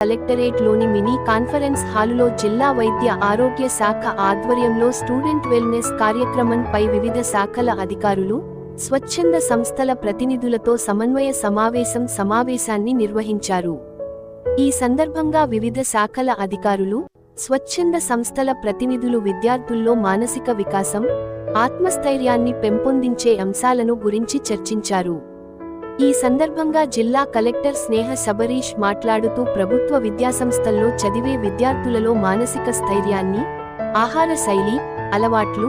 కలెక్టరేట్లోని mini conference హాలులో జిల్లా వైద్య ఆరోగ్య శాఖ ఆధ్వర్యంలో స్టూడెంట్ వెల్నెస్ కార్యక్రమంపై వివిధ శాఖల అధికారులు స్వచ్ఛంద సంస్థల ప్రతినిధులతో సమన్వయ సమావేశం సమావేశాన్ని నిర్వహించారు. ఈ సందర్భంగా వివిధ శాఖల అధికారులు స్వచ్ఛంద సంస్థల ప్రతినిధులు విద్యార్థుల్లో మానసిక వికాసం ఆత్మస్థైర్యాన్ని పెంపొందించే అంశాలను గురించి చర్చించారు. ఈ సందర్భంగా జిల్లా కలెక్టర్ స్నేహ శబరీష్ మాట్లాడుతూ ప్రభుత్వ విద్యాసంస్థల్లో చదివే విద్యార్థులలో మానసిక స్థైర్యాన్ని ఆహార శైలి అలవాట్లు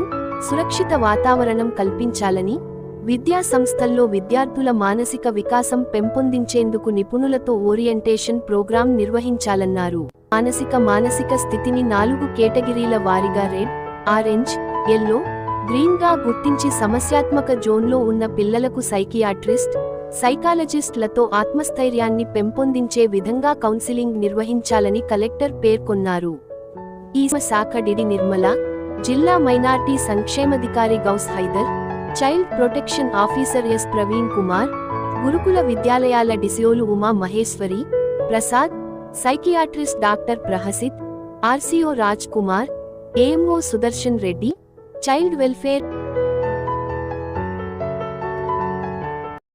సురక్షిత వాతావరణం కల్పించాలని విద్యా సంస్థల్లో విద్యార్థుల మానసిక వికాసం పెంపొందించేందుకు నిపుణులతో ఓరియంటేషన్ ప్రోగ్రాం నిర్వహించాలన్నారు. మానసిక మానసిక స్థితిని నాలుగు కేటగిరీల వారీగా రెడ్ ఆరెంజ్ ఎల్లో గ్రీన్గా గుర్తించి సమస్యాత్మక జోన్లో ఉన్న పిల్లలకు సైకియాట్రిస్ట్ సైకాలజిస్ట్లతో ఆత్మస్థైర్యాన్ని పెంపొందించే విధంగా కౌన్సిలింగ్ నిర్వహించాలని కలెక్టర్ పేర్కొన్నారు. ఈ శాఖ డిడి నిర్మల జిల్లా minority సంక్షేమాధికారి Ghouse Haider child protection officer S Praveen Kumar గురుకుల విద్యాలయాల డిసియోలు Uma Maheshwari Prasad psychiatrist doctor Prahasith RCO Raj Kumar AMO Sudarshan Reddy child welfare